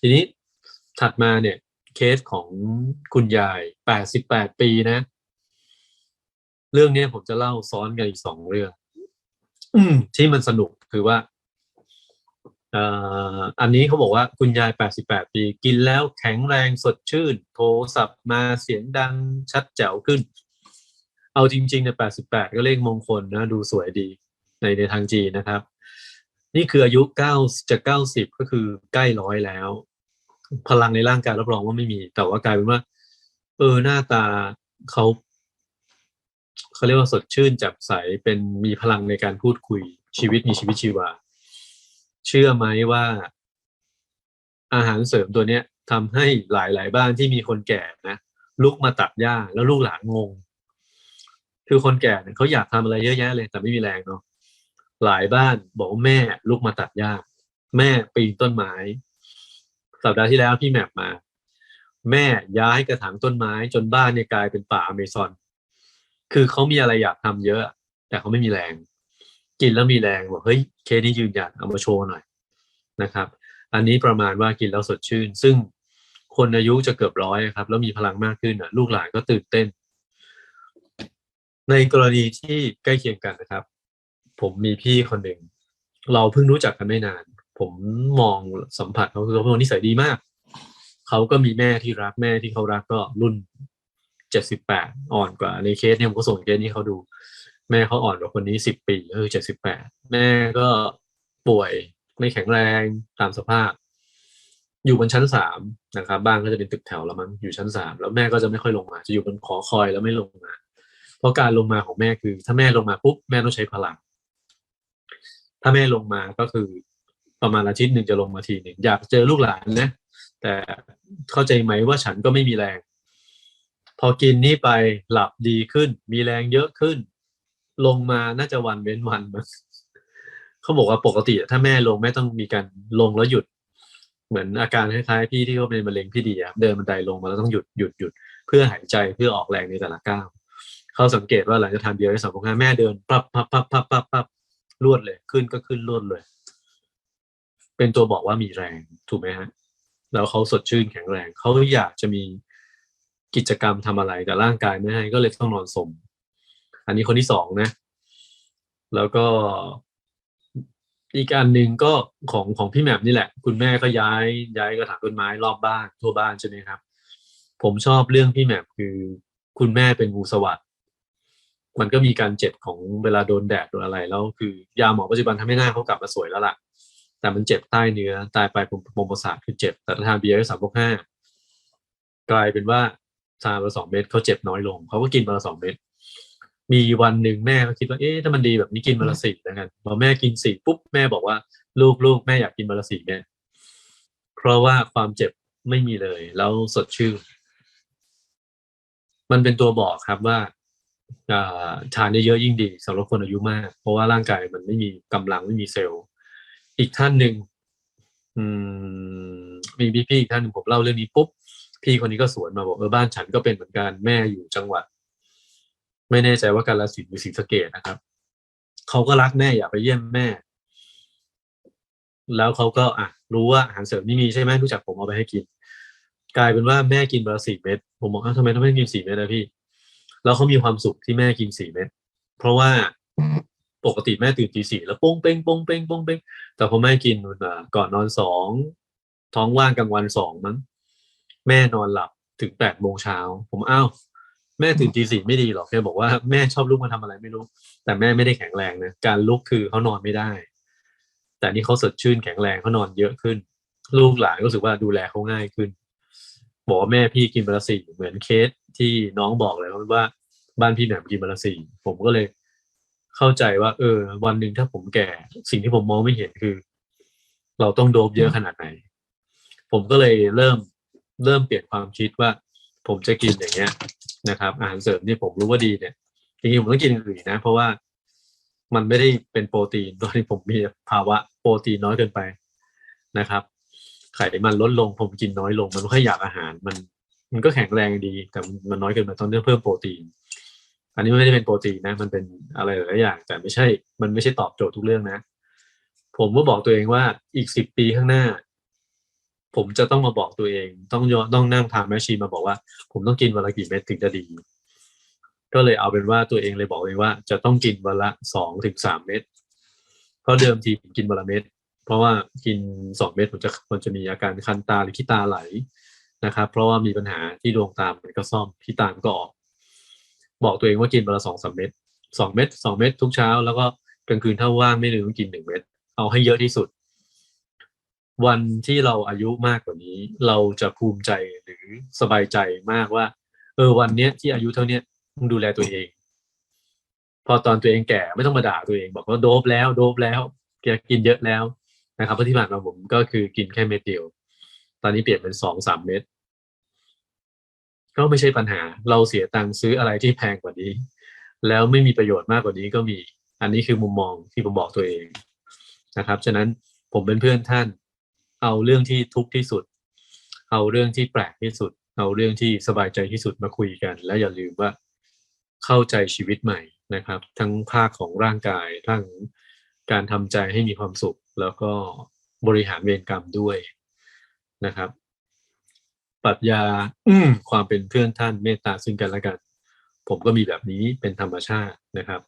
ทีนี้ถัดมาเนี่ย เคสของคุณยายแปดสิบแปดปีนะ เรื่องเนี้ยผมจะเล่าซ้อนกันอีกสองเรื่องอืมที่มันสนุกคือว่าเอ่ออันนี้เขาบอกว่าคุณยายแปดสิบแปดปี กินแล้วแข็งแรงสดชื่น โทรศัพท์มาเสียงดังชัดแจ๋วขึ้น เอาจริงๆเนี่ยแปดสิบแปดก็เลขมงคลนะ ดูสวยดีในในทางจีนนะครับ นี่คืออายุเก้าจะเก้าสิบก็คือใกล้ร้อยแล้ว พลังในร่างกายรับรองว่าไม่มี แต่ว่ากลายเป็นว่า เออหน้าตาเขาเขาเรียกว่าสดชื่นแจ่มใสเป็นมีพลังในการพูดคุยชีวิตมีชีวิตชีวา เชื่อไหมว่า อาหารเสริมตัวเนี้ยทำให้หลาย ๆ บ้านที่มีคนแก่นะลุกมาตัดหญ้าแล้วลูกหลานงง คือคนแก่เนี่ยเขาอยากทำอะไรเยอะแยะเลย แต่ไม่มีแรงเนาะหลายบ้านบอกแม่ลุกมาตัดหญ้า แม่ปีนต้นไม้ สัปดาห์ที่แล้วพี่แมปมา แม่ย้ายกระถางต้นไม้จนบ้านเนี่ยกลายเป็นป่าอเมซอน คือเขามีอะไรอยากทำเยอะ แต่เขาไม่มีแรง กินแล้วมีแรงบอกเฮ้ยเคสนี้ยืนหยันเอามาโชว์หน่อยนะครับ อันนี้ประมาณว่ากินแล้วสดชื่น ซึ่งคนอายุจะเกือบร้อยครับ แล้วมีพลังมากขึ้นอะ ลูกหลานก็ตื่นเต้น ในกรณีที่ใกล้เคียงกันนะครับ ผมมีพี่คนหนึ่งเราเพิ่งรู้จักกันไม่นาน ผมมองสัมผัสเขาคือเขาเป็นคนนิสัยดีมาก เขาก็มีแม่ที่รักแม่ที่เขารักก็รุ่นเจ็ดสิบแปดอ่อนกว่าในเคสเนี่ยผมก็ส่งเคสนี้เขาดู แม่เขาอ่อนกว่าคนนี้สิบปีก็คือเจ็ดสิบแปดแม่ก็ป่วยไม่แข็งแรงตามสภาพ อยู่บนชั้นสามนะครับบ้านก็จะเป็นตึกแถวแล้วมั้งอยู่ชั้นสามแล้วแม่ก็จะไม่ค่อยลงมา จะอยู่บนขอคอยแล้วไม่ลงมาเพราะการลงมาของแม่คือ ถ้าแม่ลงมาปุ๊บแม่ต้องใช้พลังถ้าแม่ลงมาก็คือ ประมาณอาทิตย์หนึ่งจะลงมาทีหนึ่งอยากเจอลูกหลานนะ แต่เข้าใจไหมว่าฉันก็ไม่มีแรง พอกินนี่ไปหลับดีขึ้น มีแรงเยอะขึ้น ลงมาน่าจะวันเว้นวันมั้งเขาบอกว่าปกติถ้าแม่ลงแม่ต้องมีการลงแล้วหยุด เหมือนอาการคล้ายๆพี่ที่เขาเป็นมะเร็งพี่ดีอะเดินบันไดลงมาแล้วต้องหยุดหยุดหยุดเพื่อหายใจเพื่อออกแรงในแต่ละก้าวเขาสังเกตว่าหลังจากทานเบียร์ได้สองห้าแม่เดินปั๊บปั๊บปั๊บปั๊บปั๊บปั๊บรวดเลยขึ้นก็ขึ้นรวดเลย เป็นตัวบอกว่ามีแรงถูกไหมฮะแล้วเขาสดชื่นแข็งแรงเขาอยากจะมีกิจกรรมทำอะไรแต่ร่างกายไม่ให้ก็เลยต้องนอนสม อันนี้คนที่สองนะ แล้วก็อีกอันหนึ่งก็ของของพี่แหม่มนี่แหละ คุณแม่ก็ย้ายย้ายกระถางต้นไม้รอบบ้านทั่วบ้านใช่ไหมครับ ผมชอบเรื่องพี่แหม่มคือ คุณแม่เป็นงูสวัสดมันก็มีการเจ็บของเวลาโดนแดดโดนอะไรแล้วคือยาหมอปัจจุบันทำให้หน้าเขากลับมาสวยแล้วล่ะ แต่มันเจ็บใต้เนื้อตายไปผมปมประสาทคือเจ็บ แต่ทานเบียร์สามพวกห้ากลายเป็นว่าทานมาสองเม็ดเขาเจ็บน้อยลงเขาก็กินมาละสองเม็ดมีวันหนึ่งแม่ก็คิดว่าเอ๊ะถ้ามันดีแบบนี้กินมาละสี่แล้วกันพอแม่กินสี่ปุ๊บแม่บอกว่า ลูกลูกแม่อยากกินมาละสี่แม่เพราะว่าความเจ็บไม่มีเลย แล้วสดชื่นมันเป็นตัวบอกครับว่าทานเยอะยิ่งดีสำหรับคนอายุมาก เพราะว่าร่างกายมันไม่มีกำลังไม่มีเซลล์ อีกท่านหนึ่งมีพี่พี่อีกท่านหนึ่งผมเล่าเรื่องนี้ปุ๊บพี่คนนี้ก็สวนมาบอกเออบ้านฉันก็เป็นเหมือนกันแม่อยู่จังหวัด ไม่แน่ใจว่าการละสินหรือศรีสะเกดนะครับเขาก็รักแม่อยากไปเยี่ยมแม่ แล้วเขาก็อะรู้ว่าอาหารเสริมนี่มีใช่ไหมรู้จักผมเอาไปให้กิน กลายเป็นว่าแม่กินวันละสี่เม็ดผมบอกอ้าวทำไมต้องไม่กินสี่เม็ดนะพี่ แล้วเขามีความสุขที่แม่กินสี่เม็ดเพราะว่า ปกติแม่ตื่นตีสี่แล้วป้งเป้งป้งเป้งป้งเป้งแต่พอแม่กินก่อนนอนสองท้องว่างกลางวันสองมั้งแม่นอนหลับถึงแปดโมงเช้าผมอ้าวแม่ตื่นตีสี่ไม่ดีหรอกแกบอกว่าแม่ชอบลุกมาทำอะไรไม่รู้ แต่แม่ไม่ได้แข็งแรงนะการลุกคือเขานอนไม่ได้ แต่นี่เขาสดชื่นแข็งแรงเขานอนเยอะขึ้น ลูกหลานก็รู้สึกว่าดูแลเขาง่ายขึ้นบอกว่าแม่พี่กินมาละสี่เหมือนเคสที่น้องบอกเลยว่าบ้านพี่แหนมกินมาละสี่ผมก็เลย เข้าใจว่าเออ วันหนึ่งถ้าผมแก่ สิ่งที่ผมมองไม่เห็นคือ เราต้องโดบเยอะขนาดไหน ผมก็เลยเริ่มเริ่มเปลี่ยนความคิดว่า ผมจะกินอย่างเงี้ยนะครับอาหารเสริมที่ผมรู้ว่าดีเนี่ยจริงๆผมต้องกินอื่นนะ เพราะว่ามันไม่ได้เป็นโปรตีนตอนที่ผมมีภาวะโปรตีนน้อยเกินไปนะครับไขมันลดลงผมกินน้อยลง มันไม่ค่อยอยากอาหารมัน มันก็แข็งแรงดี แต่มันน้อยเกินไปต้องเพิ่มโปรตีน อันนี้ไม่ได้เป็นโปรตีนนะ มันเป็นอะไรหลายอย่าง แต่ไม่ใช่ มันไม่ใช่ตอบโจทย์ทุกเรื่องนะ ผมก็บอกตัวเองว่าอีกสิบปีข้างหน้า ผมจะต้องมาบอกตัวเอง ต้องยอต้องนั่งทำแมชชีนมาบอกว่า ผมต้องกินวันละกี่เม็ดถึงจะดี ก็เลยเอาเป็นว่าตัวเองเลยบอกเองว่า จะต้องกินวันละสองถึงสามเม็ดเพราะเดิมทีผมกินวันละเม็ดเพราะว่ากินสองเม็ดผมจะมันจะมีอาการคันตาหรือขี้ตาไหลนะครับ เพราะว่ามีปัญหาที่ดวงตามันก็ซ่อมขี้ตามันก็ออก บอกตัวเองว่ากินวันละสองสามเม็ดสองเม็ดสองเม็ดทุกเช้า แล้วก็กลางคืนถ้าว่างไม่ลืมต้องกินหนึ่งเม็ดเอาให้เยอะที่สุด วันที่เราอายุมากกว่านี้ เราจะภูมิใจหรือสบายใจมากว่า เออวันเนี้ยที่อายุเท่าเนี้ยมึงดูแลตัวเอง พอตอนตัวเองแก่ไม่ต้องมาด่าตัวเอง บอกว่าโดบแล้วโดบแล้วแกกินเยอะแล้วนะครับเพราะที่ผ่านมาผมก็คือกินแค่เม็ดเดียว ตอนนี้เปลี่ยนเป็นสองสามเม็ด ก็ไม่ใช่ปัญหา เราเสียตังค์ซื้ออะไรที่แพงกว่านี้ แล้วไม่มีประโยชน์มากกว่านี้ก็มี อันนี้คือมุมมองที่ผมบอกตัวเองนะครับ ฉะนั้นผมเป็นเพื่อนท่าน เอาเรื่องที่ทุกข์ที่สุด เอาเรื่องที่แปลกที่สุด เอาเรื่องที่สบายใจที่สุดมาคุยกัน และอย่าลืมว่าเข้าใจชีวิตใหม่นะครับ ทั้งภาคของร่างกาย ทั้งการทำใจให้มีความสุข แล้วก็บริหารเวรกรรมด้วยนะครับ ปรัชญาความเป็นเพื่อนท่านเมตตาซึ่งกันและกัน ผมก็มีแบบนี้เป็นธรรมชาตินะครับ